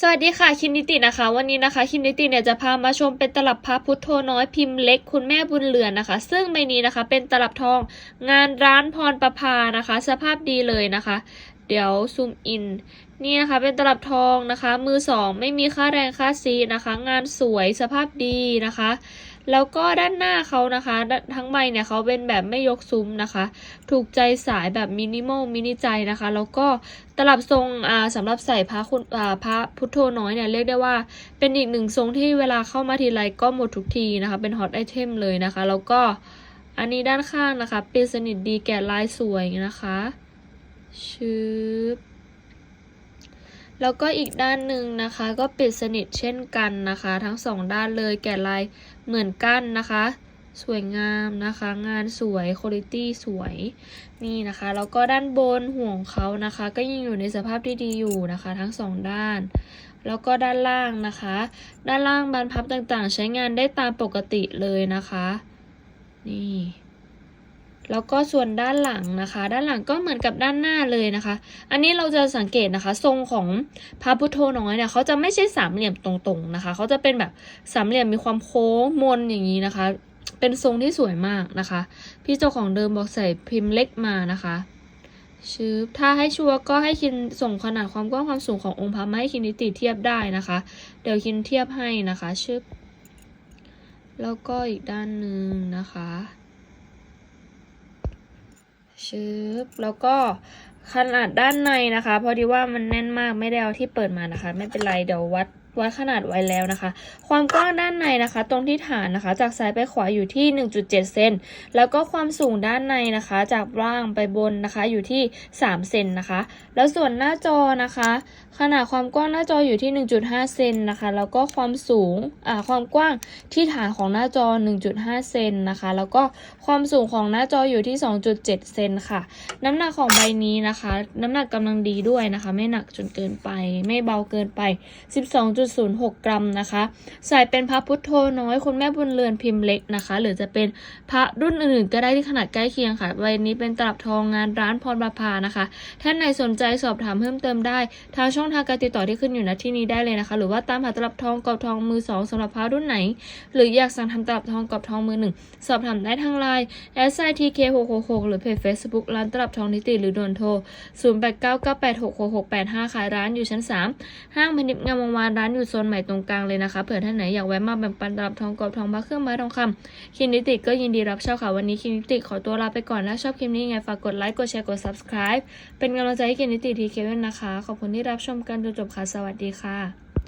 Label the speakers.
Speaker 1: สวัสดีค่ะคิมนิตินะคะ วันนี้นะคะคิมนิติเนี่ยจะพามาชมเป็นตลับพระพุทโธน้อยพิมพ์เล็กคุณแม่บุญเหลือนนะคะ ซึ่งใบนี้นะคะเป็นตลับทองงานร้านพรประพานะคะ สภาพดีเลยนะคะ เดี๋ยวซูมอิน นี่นะคะเป็นตลับทองนะคะ มือสองไม่มีค่าแรงค่าซีนะคะ งานสวยสภาพดีนะคะ แล้วก็ด้านหน้าเขานะคะ ทั้งใบเนี่ยเขาเป็นแบบไม่ยกซุ้มนะคะ ถูกใจสายแบบมินิมอลมินิใจนะคะ แล้วก็ตลับทรงอ่าสำหรับใส่พระคุณพระพุทโธน้อยเนี่ยเรียกได้ว่าเป็นอีกหนึ่งทรงที่เวลาเข้ามาทีไรก็หมดทุกทีนะคะ เป็นฮอตไอเทมเลยนะคะ แล้วก็อันนี้ด้านข้างนะคะ เปิดสนิทดีแกะลายสวยนะคะชึบ แล้วก็อีกด้านหนึ่งนะคะก็ปิดสนิทเช่นกันนะคะ ทั้งสองด้านเลยแกะลายเหมือนกันนะคะ สวยงามนะคะ งานสวยคุณภาพสวยนี่นะคะแล้วก็ด้านบนห่วงเขานะคะ ก็ยังอยู่ในสภาพที่ดีอยู่นะคะ ทั้งสองด้าน แล้วก็ด้านล่างนะคะ ด้านล่างบานพับต่างๆ ใช้งานได้ตามปกติเลยนะคะ นี่ แล้วก็ส่วนด้านหลังนะคะ ด้านหลังก็เหมือนกับด้านหน้าเลยนะคะ อันนี้เราจะสังเกตนะคะ ทรงของพระพุทโธน้อยเนี่ยเขาจะไม่ใช่สามเหลี่ยมตรงๆนะคะเขาจะเป็นแบบสามเหลี่ยมมีความโค้งมนอย่างนี้นะคะ เป็นทรงที่สวยมากนะคะ พี่เจ้าของเดิมบอกใส่พิมพ์เล็กมานะคะชืบถ้าให้ชัวร์ก็ให้คินส่งขนาดความกว้างความสูงขององค์พระมาให้คินนิติเทียบได้นะคะ เดี๋ยวคินเทียบให้นะคะชึบแล้วก็อีกด้านหนึ่งนะคะ ชึบแล้วก็ขนาดด้านในนะคะ พอดีว่ามันแน่นมากไม่ได้เอาที่เปิดมานะคะ ไม่เป็นไรเดี๋ยววัด วัดขนาดไว้แล้วนะคะ ความกว้างด้านในนะคะ ตรงที่ฐานนะคะ จากซ้ายไปขวาอยู่ที่ 1.7 เซนแล้วก็ความสูงด้านในนะคะ จากล่างไปบนนะคะอยู่ที่ 3 เซนนะคะ แล้วส่วนหน้าจอนะคะ ขนาดความกว้างหน้าจออยู่ที่ 1.5 เซนนะคะ แล้วก็ความสูงอ่าความกว้างที่ฐานของหน้าจอ 1.5 เซนนะคะ แล้วก็ความสูงของหน้าจออยู่ที่ 2.7 เซนค่ะ น้ำหนักของใบนี้นะคะ น้ำหนักกำลังดีด้วยนะคะ ไม่หนักจนเกินไป ไม่เบาเกินไป 12. 12.06 กรัมนะคะ ใส่เป็นพระพุทโธน้อยคุณแม่บุญเรือนพิมพ์เล็กนะคะ หรือจะเป็นพระรุ่นอื่นๆ ก็ได้ที่ขนาดใกล้เคียงค่ะใบนี้เป็นตลับทองงานร้านพรประภานะคะ ท่านไหนสนใจสอบถามเพิ่มเติมได้ ทางช่องทางการติดต่อที่ขึ้นอยู่ณที่นี้ได้เลยนะคะ หรือว่าตามหาตลับทองกรอบทองมือสองสำหรับพระรุ่นไหน หรืออยากสั่งทำตลับทองกรอบทองมือหนึ่งสอบถามได้ทางไลน์ s i t k 6 6 6หรือเพจ Facebook ร้านตลับทองนิติหรือโดนโทร 0 8 9 9 8 6 6 6 8 5ขายร้านอยู่ชั้น 3 ห้างพนิพงามวงวานร้านอยู่โซนใหม่ตรงกลางเลยนะคะเผื่อท่านไหนอยากแวะมาแบ่งปันตลับทองกรอบทองพระเครื่องไม้ทองคำคินิติก็ยินดีรับเช่าค่ะ วันนี้คินิติขอตัวลาไปก่อนถ้าชอบคลิปนี้ยังไงฝากกดไลค์กดแชร์กด subscribe เป็นกำลังใจให้คินิติทีเคเว่นนะคะ ขอบคุณที่รับชมกันจนจบค่ะสวัสดีค่ะ